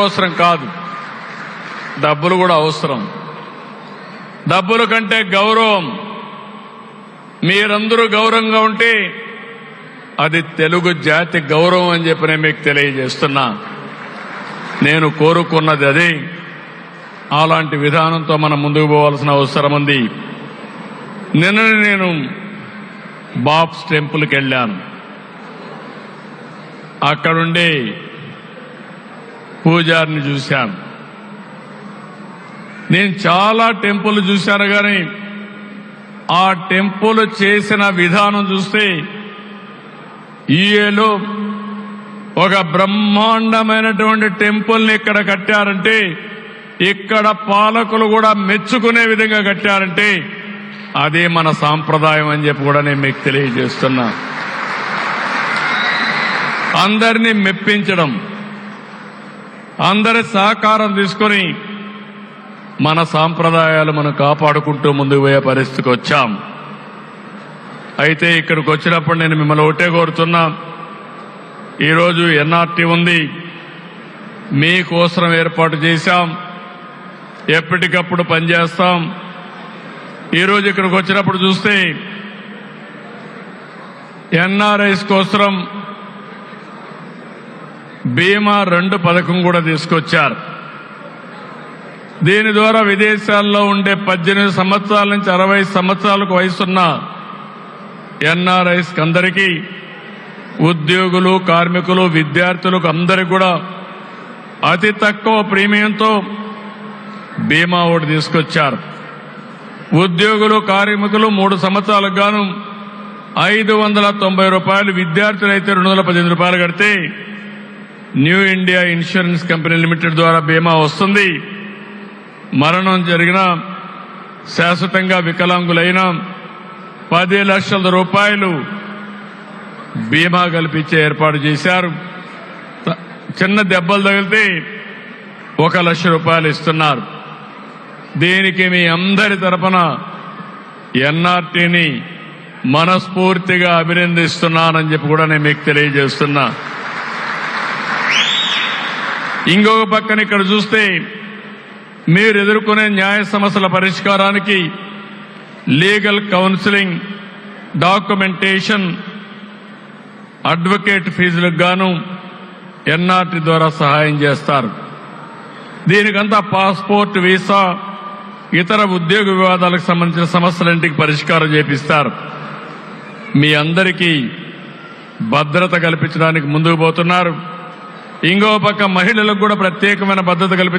అవసరం కాదు. డబ్బులు కూడా అవసరం. డబ్బుల కంటే గౌరవం. మీరందరూ గౌరవంగా ఉంటే అది తెలుగు జాతి గౌరవం అని చెప్పి నేను మీకు తెలియజేస్తున్నా. నేను కోరుకున్నది అదే. అలాంటి విధానంతో మనం ముందుకు పోవాల్సిన అవసరం ఉంది. నిన్న నేను బాబ్స్ టెంపుల్కి వెళ్ళాను. అక్కడుండే పూజారిని చూశాను. నేను చాలా టెంపుల్ చూశాను కానీ ఆ టెంపుల్ చేసిన విధానం చూస్తే ఈఏలో ఒక బ్రహ్మాండమైనటువంటి టెంపుల్ని ఇక్కడ కట్టారంటే ఇక్కడ పాలకులు కూడా మెచ్చుకునే విధంగా కట్టారంటే అదే మన సాంప్రదాయం అని చెప్పి కూడా నేను మీకు తెలియజేస్తున్నా. అందరినీ మెప్పించడం. అందరి సహకారం తీసుకొని మన సాంప్రదాయాలు మనం కాపాడుకుంటూ ముందుకు పోయే పరిస్థితికి వచ్చాం. అయితే ఇక్కడికి వచ్చినప్పుడు నేను మిమ్మల్ని ఒకటే కోరుతున్నా. ఈరోజు ఎన్ఆర్టీ ఉంది. మీకోసం ఏర్పాటు చేశాం. ఎప్పటికప్పుడు పనిచేస్తాం. ఈరోజు ఇక్కడికి వచ్చినప్పుడు చూస్తే ఎన్ఆర్ఐస్ కోసం బీమా రెండు పథకం కూడా తీసుకొచ్చారు. దీని ద్వారా విదేశాల్లో ఉండే పద్దెనిమిది సంవత్సరాల నుంచి అరవై సంవత్సరాలకు వయసున్న ఎన్ఆర్ఐస్ అందరికీ ఉద్యోగులు కార్మికులు విద్యార్థులకు అందరికి కూడా అతి తక్కువ ప్రీమియంతో బీమా ఒకటి తీసుకొచ్చారు. ఉద్యోగులు కార్మికులు మూడు సంవత్సరాలకు గాను ఐదు వందల తొంభై రూపాయలు విద్యార్థులు అయితే రెండు వందల పద్దెనిమిది రూపాయలు కడితే New India Insurance Company Limited ద్వారా బీమా వస్తుంది. మరణం జరిగిన శాశ్వతంగా వికలాంగులైన పది లక్షల రూపాయలు బీమా కల్పించే ఏర్పాటు చేశారు. చిన్న దెబ్బలు తగిలితే ఒక లక్ష రూపాయలు ఇస్తున్నారు. దీనికి మీ అందరి తరపున ఎన్ఆర్టీని మనస్ఫూర్తిగా అభినందిస్తున్నానని చెప్పి కూడా నేను మీకు తెలియజేస్తున్నా. ఇంకొక పక్కన ఇక్కడ చూస్తే మీరు ఎదుర్కొనే న్యాయ సమస్యల పరిష్కారానికి లీగల్ కౌన్సిలింగ్ డాక్యుమెంటేషన్ అడ్వకేట్ ఫీజులకు గాను ఎన్ఆర్టీ ద్వారా సహాయం చేస్తారు. దీనికంతా పాస్పోర్ట్ వీసా ఇతర ఉద్యోగ వివాదాలకు సంబంధించిన సమస్యలంటికి పరిష్కారం చేపిస్తారు. మీ అందరికీ భద్రత కల్పించడానికి ముందుకు పోతున్నారు. ఇంకో పక్క మహిళలకు కూడా ప్రత్యేకమైన భద్రత కల్పించారు